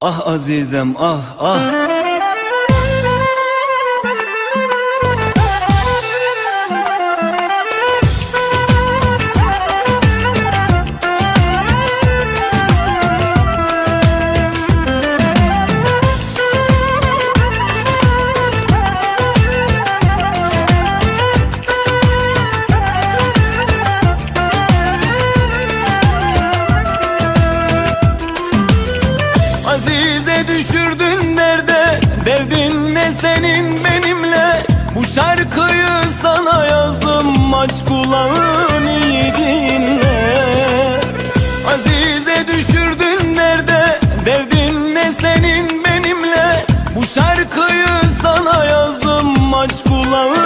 Ah azizem ah ah Aç kulağın iyi dinle Azize düşürdün nerede Derdin ne senin benimle? Bu şarkıyı sana yazdım Aç kulağın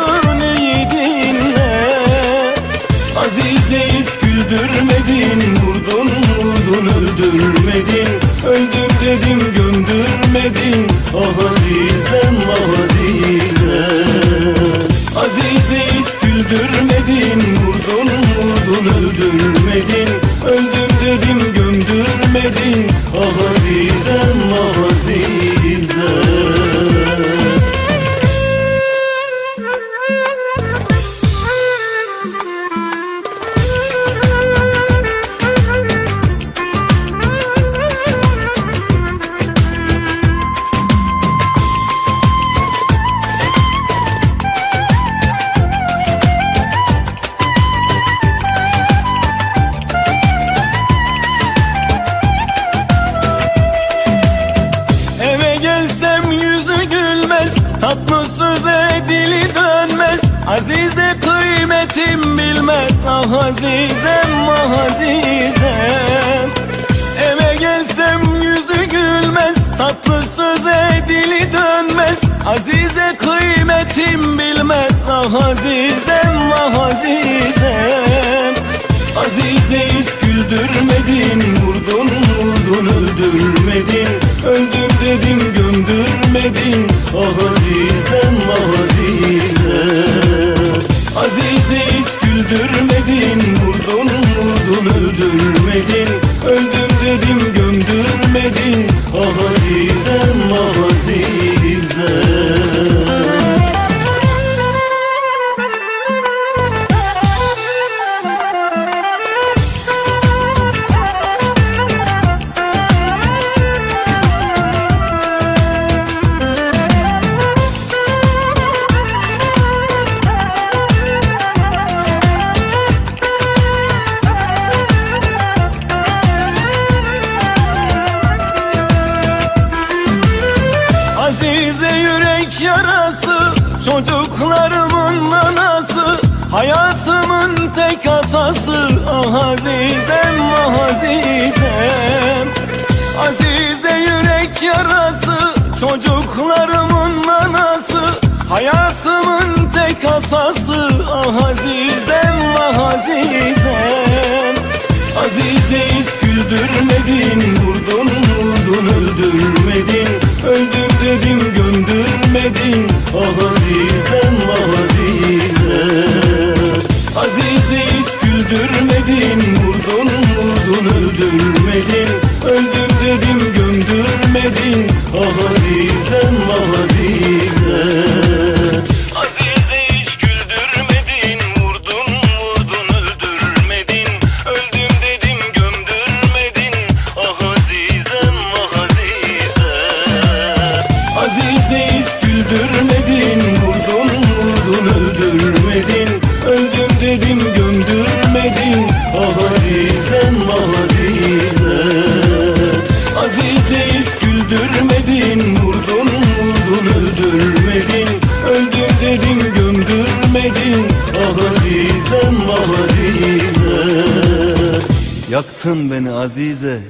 Azize kıymetim bilmez Ah azizem ah azizem. Eve gelsem yüzü gülmez Tatlı söze dili dönmez. Azize kıymetim bilmez Ah azizem ah azizem. Azize hiç güldürmedin gömdürmedin Ah azizem ah Çocuklarımın anası Hayatımın tek hatası Ah azizem ah azizem. Azize yürek yarası Çocuklarımın anası. Hayatımın tek hatası Ah azizem ah azizem. Azize hiç güldürmedin hiç azizem Yaktın beni azize